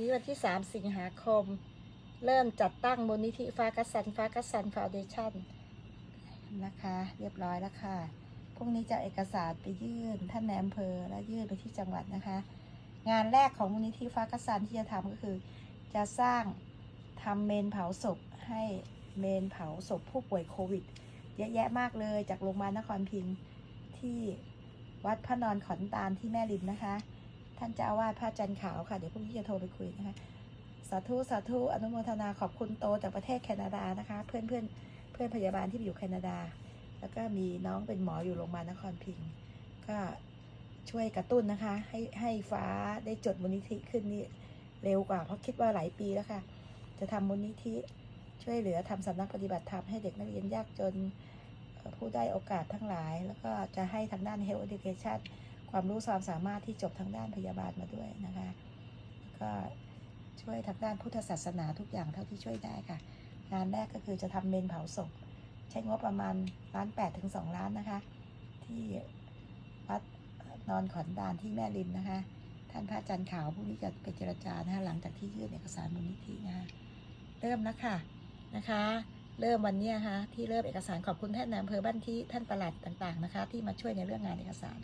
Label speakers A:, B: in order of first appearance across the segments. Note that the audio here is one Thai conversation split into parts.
A: นี้วันที่ 3 สิงหาคม เริ่มจัดตั้งมูลนิธิฟ้ากัสันฟ้ากัสันฟาวเดชั่นนะคะ เรียบร้อยแล้วค่ะ พรุ่งนี้จะเอกสารไปยื่นท่านในอำเภอและยื่นไปที่จังหวัดนะคะ งานแรกของมูลนิธิฟ้ากัสันที่จะทำก็คือ จะสร้างทำเมนเผาศพให้เมนเผาศพผู้ป่วยโควิด เยอะแยะมากเลยจากโรงพยาบาลนครพิงค์ที่วัดพระนอนขอนตาลที่แม่ริมนะคะ ท่านเจ้าอาวาสพระจันทร์ขาวค่ะ เดี๋ยวพรุ่งนี้จะโทรไปคุยนะคะ สาธุ สาธุ อนุโมทนาขอบคุณโตจากประเทศแคนาดานะคะ เพื่อนเพื่อนเพื่อนพยาบาลที่อยู่แคนาดา แล้วก็มีน้องเป็นหมออยู่โรงพยาบาลนครพิงค์ก็ช่วยกระตุ้นนะคะ ให้ให้ฟ้าได้จดมูลนิธิขึ้นนี่เร็วกว่าเพราะคิดว่าหลายปีแล้วค่ะ จะทำมูลนิธิช่วยเหลือทำสำนักปฏิบัติธรรมให้เด็กนักเรียนยากจนผู้ได้โอกาสทั้งหลาย แล้วก็จะให้ทางด้าน health education ความรู้ความสามารถที่จบทางด้านพยาบาลมาด้วยนะคะ ก็ช่วยทางด้านพุทธศาสนาทุกอย่างเท่าที่ช่วยได้ค่ะ งานแรกก็คือจะทำเมนเผาศพใช้งบประมาณล้านแปดถึงสองล้านนะคะ ที่วัดนอนขอนดานที่แม่ริมนะคะ ท่านพระอาจารย์ขาวผู้นี้จะไปเจรจานะคะหลังจากที่ยื่นเอกสารมูลนิธินะคะเริ่มแล้วค่ะนะคะ เริ่มวันนี้ค่ะที่เริ่มเอกสารขอบคุณท่านนายอำเภอบ้านที่ท่านประหลัดต่างๆนะคะ ที่มาช่วยในเรื่องงานเอกสาร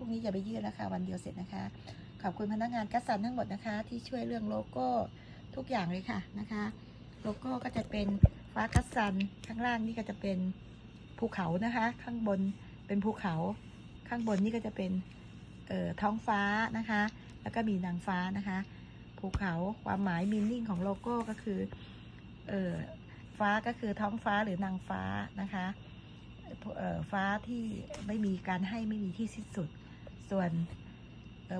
A: รุ่งนี้จะไปยื่นแล้วค่ะวันเดียวเสร็จนะคะ ขอบคุณพนักงานกัสซันทั้งหมดนะคะ ที่ช่วยเรื่องโลโก้ทุกอย่างเลยค่ะนะคะ โลโก้ก็จะเป็นฟ้ากัสซันข้างล่างนี่ก็จะเป็นภูเขานะคะ ข้างบนเป็นภูเขา ข้างบนนี่ก็จะเป็นเอ่อท้องฟ้านะคะ แล้วก็มีนางฟ้านะคะ ภูเขาความหมายมีนิ่งของโลโก้ก็คือเอ่อฟ้าก็คือท้องฟ้าหรือนางฟ้านะคะเอ่อฟ้าที่ไม่มีการให้ไม่มีที่สิ้นสุด ส่วน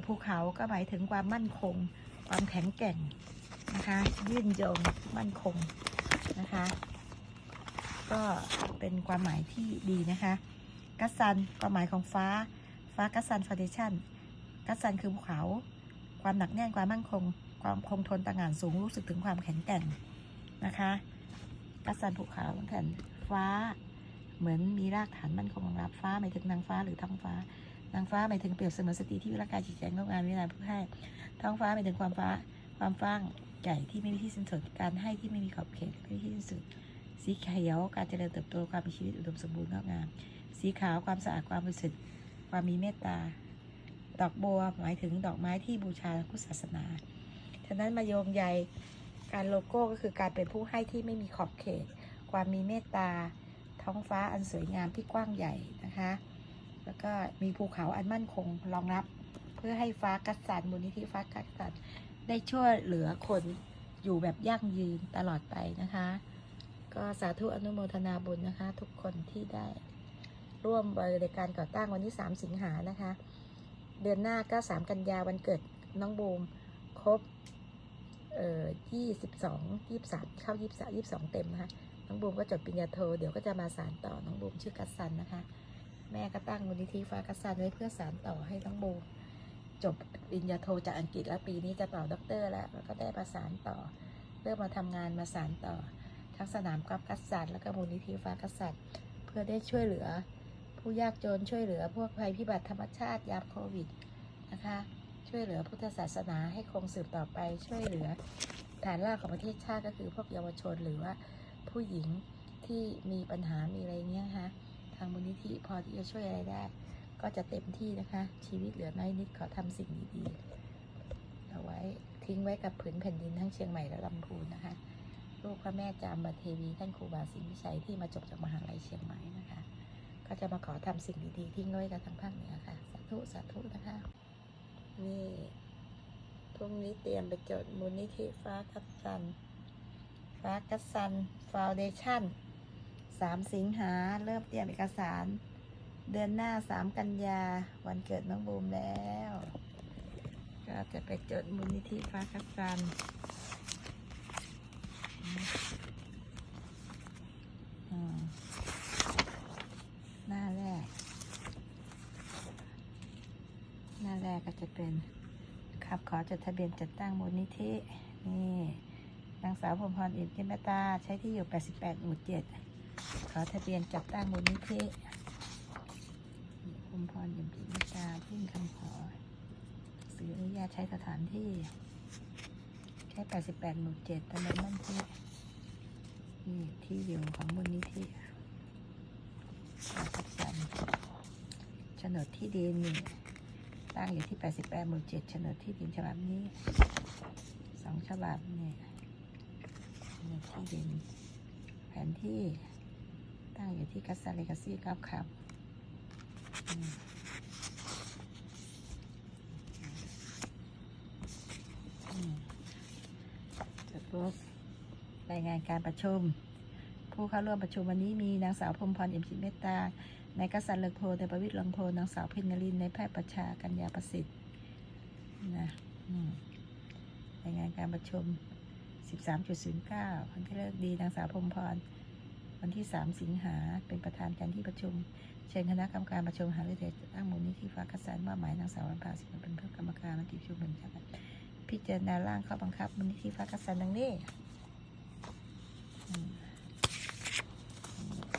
A: ภูเขาก็หมายถึงความมั่นคง ความแข็งแกร่งนะคะ ยืนยงมั่นคงนะคะ ก็เป็นความหมายที่ดีนะคะกัสซันความหมายของฟ้า ฟ้ากัสซันฟาวเดชั่นกัสซันคือภูเขา ความหนักแน่นความมั่นคง ความคงทนต่างงานสูงรู้สึกถึงความแข็งแกร่งนะคะกัสซันภูเขาแผ่นฟ้า เหมือนมีรากฐานมั่นคงรองรับฟ้าหมายถึงนางฟ้าหรือท้องฟ้า นางฟ้าหมายถึงเปรียบเสมือนสตรีที่วิรากายจิตใจงดงามวินาผู้ให้ท้องฟ้าหมายถึงความฟ้า ความฟ้างใหญ่ที่ไม่มีที่สิ้นสุดการให้ที่ไม่มีขอบเขตไม่มีที่สิ้นสุด สีเขียวการเจริญเติบโตความมีชีวิตอุดมสมบูรณ์งอกงาม สีขาวความสะอาดความบริสุทธิ์ความมีเมตตา ดอกบัวหมายถึงดอกไม้ที่บูชาพุทธศาสนา ฉะนั้นมาโยงใยการโลโก้ก็คือการเป็นผู้ให้ที่ไม่มีขอบเขต ความมีเมตตา ท้องฟ้าอันสวยงามที่กว้างใหญ่นะคะ แล้วก็มีภูเขาอันมั่นคงรองรับ เพื่อให้ฟ้ากัสสันมูลนิธิฟ้ากัสสันได้ช่วยเหลือคนอยู่แบบยั่งยืนตลอดไปนะคะ ก็สาธุอนุโมทนาบุญนะคะ ทุกคนที่ได้ร่วมบริการก่อตั้งวันที่ 3 สิงหานะคะ เดือนหน้าก็ 3 กันยาวันเกิดน้องบูมครบเอ่อ22 23 เข้า 23 22 เต็มนะคะ น้องบูมก็จบปริญญาโท เดี๋ยวก็จะมาสานต่อ น้องบูมชื่อกัสซันนะคะ แม่ก็ตั้งมูลนิธิฟ้ากัสซันไว้เพื่อสานต่อให้น้องบูมจบปริญญาโทจากอังกฤษแล้วปีนี้จะต่อด็อกเตอร์แล้วแล้วก็ได้ประสานต่อ เริ่มมาทำงานมาสานต่อ ทั้งสนามกอล์ฟกัสซันแล้วก็มูลนิธิฟ้ากัสซันเพื่อได้ช่วยเหลือ ผู้ยากจนช่วยเหลือพวกภัยพิบัติธรรมชาติยามโควิดนะคะช่วยเหลือพุทธศาสนาให้คงสืบต่อไปช่วยเหลือฐานรากของประเทศชาติก็คือพวกเยาวชนหรือว่าผู้หญิงที่มีปัญหามีอะไรเงี้ยนะะางมูลนิธิพอที่จะช่วยอะไรได้ ก็จะเต็มที่นะคะ ชีวิตเหลือน้อยนิดขอทำสิ่งดีๆเอาไว้ทิ้งไว้กับผืนแผ่นดินทั้งเชียงใหม่และลำพูนนะคะลูกพระแม่จามบาเทวีท่านครูบาศรีวิชัยที่มาจบจากมหาลัยเชียงใหม่นะคะ ก็จะมาขอทำสิ่งดีๆทิ้งไว้กับทางภาคเหนือค่ะสาธุสาธุนะคะนี่พรุ่งนี้เตรียมไปจดมูลนิธิฟ้ากัสซันฟ้ากัสซันฟาวเดชั่น สามสิงหาเริ่มเตรียมเอกสาร เดือนหน้าสามกันยาวันเกิดน้องบูมแล้ว ก็จะไปจดมูลนิธิฟ้ากัสันหน้าแรก หน้าแรกก็จะเป็นครับขอจดทะเบียนจัดตั้งมูลนิธินี่นางสาวพรพรอินทิมตาใช้ที่อยู่ 88 หมู่ 7 ขอทะเบียนจัดตั้งมูลนิธิพรหมพรอินทิมตายื่นคำขอซื้ออนุญาตใช้สถานที่แปดสิบแปดหมู่เจ็ดถนนมั่นที่นี่ที่อยู่ของมูลนิธิจัดสรรโฉนดที่ดินนี่ตั้งอยู่ที่แปดสิบแปดหมู่เจ็ดโฉนดที่ดินฉบับนี้สองฉบับเนี่ยโฉนดที่ดินแผนที่ ตั้งอยู่ที่กัสซาเลกาซี่กอล์ฟคลับอืมอืมจดรบรายงานการประชุม ผู้เข้าร่วมประชุมวันนี้มีนางสาวพรมพรเอี่ยมจิตเมตตานายกษัตริย์เลิกโทนายประวิตรลงโทนางสาวเพนรินนายแพทย์ประชากัญญาประสิทธิ์นะรายงานการประชุม 13.09วันที่เลิกดีนางสาวพรมพร วันที่ 3 สิงหาเป็นประธานการที่ประชุม เชิญคณะกรรมการประชุมหารือเดชตั้งมูลนิธิฟ้ากษัตริย์มอบหมายนางสาววันภาสิงห์เป็นเพื่อกรรมการมติประชุมเป็นจังพิจารณาร่างข้อบังคับมูลนิธิฟ้ากษัตริย์ดังนี้อืม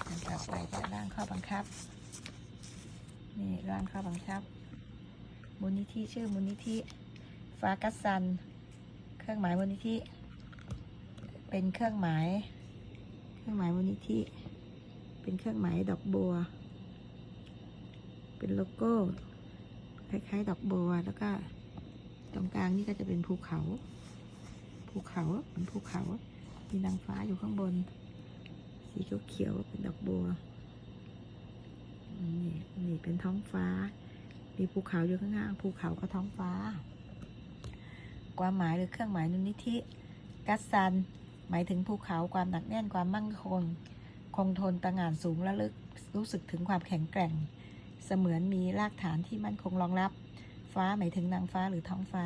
A: อันต่อไปจะร่างข้อบังคับนี่ร่างข้อบังคับ มูลนิธิชื่อมูลนิธิฟ้ากัสซัน เครื่องหมายมูลนิธิ เป็นเครื่องหมาย เครื่องหมายมูลนิธิเป็นเครื่องหมายดอกบัว เป็นโลโก้ คล้ายๆ ดอกบัวแล้วก็ ตรงกลางนี่ก็จะเป็นภูเขา ภูเขาเหมือนภูเขา มีนางฟ้าอยู่ข้างบน สีเขียวๆเป็นดอกบัวนี่นี่เป็นท้องฟ้า มีภูเขาอยู่ข้างล่างภูเขาก็ท้องฟ้า ความหมายหรือเครื่องหมายมูลนิธิกัสซัน หมายถึงภูเขาความหนักแน่นความมั่นคง คงทนตระหง่านสูงและลึกรู้สึกถึงความแข็งแกร่ง เสมือนมีรากฐานที่มั่นคงรองรับ ฟ้าหมายถึงนางฟ้าหรือท้องฟ้า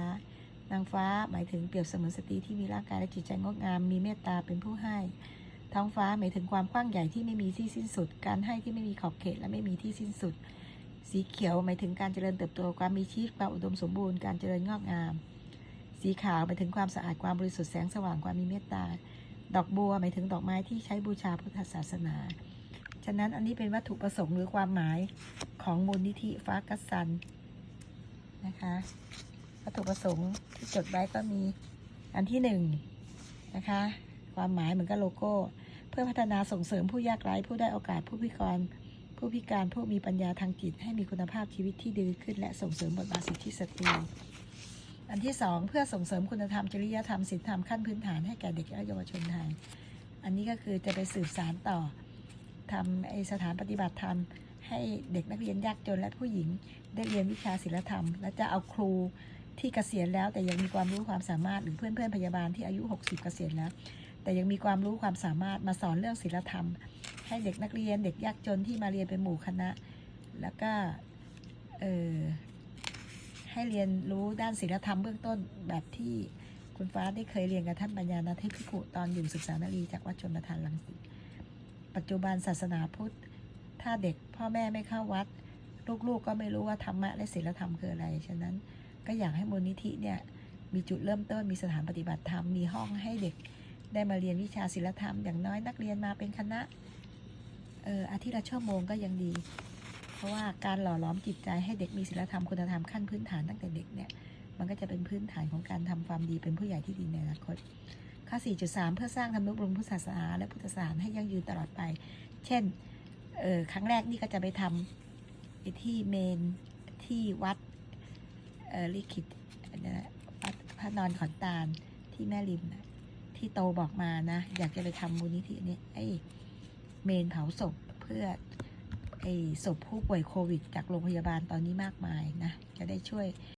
A: นางฟ้าหมายถึงเปรียบเสมือนสตรีที่มีร่างกายและจิตใจงดงาม มีเมตตาเป็นผู้ให้ ท้องฟ้าหมายถึงความกว้างใหญ่ที่ไม่มีที่สิ้นสุด การให้ที่ไม่มีขอบเขตและไม่มีที่สิ้นสุด สีเขียวหมายถึงการเจริญเติบโตความมีชีวิตความอุดมสมบูรณ์การเจริญงอกงามสีขาวหมายถึงความสะอาดความบริสุทธิ์แสงสว่างความมีเมตตา ดอกบัวหมายถึงดอกไม้ที่ใช้บูชาพุทธศาสนา ฉะนั้นอันนี้เป็นวัตถุประสงค์หรือความหมายของมูลนิธิฟ้ากัสซันนะคะวัตถุประสงค์ที่จดไว้ก็มีอันที่หนึ่งนะคะความหมายเหมือนกับโลโก้ เพื่อพัฒนาส่งเสริมผู้ยากไร้ผู้ได้โอกาสผู้พิการผู้พิการผู้มีปัญญาทางจิตให้มีคุณภาพชีวิตที่ดีขึ้น และส่งเสริมบทบาทสิทธิสตรี อันที่สองเพื่อส่งเสริมคุณธรรมจริยธรรมศีลธรรมขั้นพื้นฐานให้แก่เด็กและเยาวชนไทย อันนี้ก็คือจะไปสืบสารต่อทำไอสถานปฏิบัติธรรมให้เด็กนักเรียนยากจนและผู้หญิงได้เรียนวิชาศิลธรรม และจะเอาครูที่เกษียณแล้ว แต่ยังมีความรู้ความสามารถหรือเพื่อนเพื่อนพยาบาลที่อายุ 60 เกษียณแล้ว แต่ยังมีความรู้ความสามารถมาสอนเรื่องศิลธรรม ให้เด็กนักเรียนเด็กยากจนที่มาเรียนเป็นหมู่คณะ แล้วก็เออ ให้เรียนรู้ด้านศิลธรรมเบื้องต้นแบบที่คุณฟ้าได้เคยเรียนกับท่านปัญญาณเทพพิคุตอนอยู่ศึกษานารีจากวัดชนประทานลังสิตปัจจุบันศาสนาพุทธ ถ้าเด็กพ่อแม่ไม่เข้าวัด ลูกๆก็ไม่รู้ว่าธรรมะและศีลธรรมคืออะไร ฉะนั้นก็อยากให้มูลนิธิเนี่ยมีจุดเริ่มต้นมีสถานปฏิบัติธรรม มีห้องให้เด็กได้มาเรียนวิชาศิลธรรมอย่างน้อยนักเรียนมาเป็นคณะอออาทิตย์ละชั่วโมงก็ยังดี เพราะว่าการหล่อหลอมจิตใจให้เด็กมีศีลธรรมคุณธรรมขั้นพื้นฐานตั้งแต่เด็กเนี่ย มันก็จะเป็นพื้นฐานของการทำความดีเป็นผู้ใหญ่ที่ดีในอนาคต ข้อ 4.3 เพื่อสร้างธรรมนุบรุงพุทธศาสนาและพุทธศาสนาให้ยั่งยืนตลอดไป เช่นเออครั้งแรกนี่ก็จะไปทำไอ้ที่เมนที่วัดเออลิขิตนะวัดพระนอนขอนตาลที่แม่ริมนะที่โตบอกมานะ อยากจะไปทำมูลนิธินี้ไอ้เมนเผาศพเพื่อ ศพผู้ป่วยโควิด จากโรงพยาบาลตอนนี้มากมายนะ จะได้ช่วย